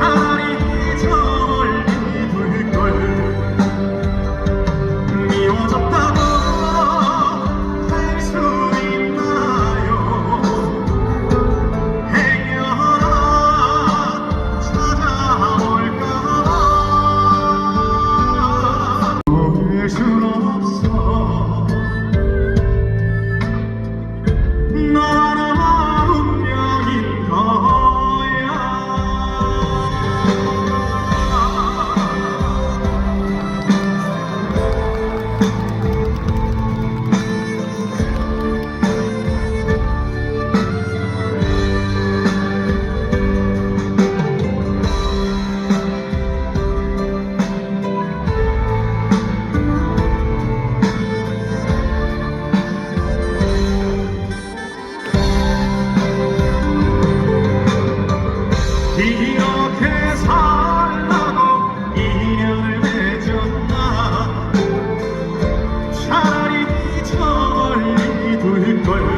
Harry. Doyle.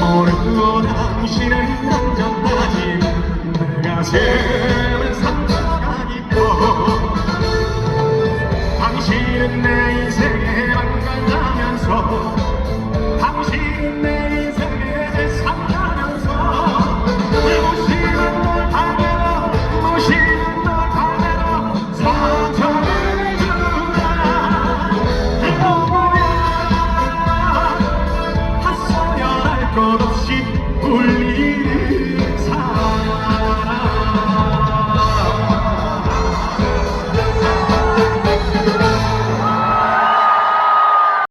모르고 당신을 남전까지 내가 세을 삼가니까 당신은 내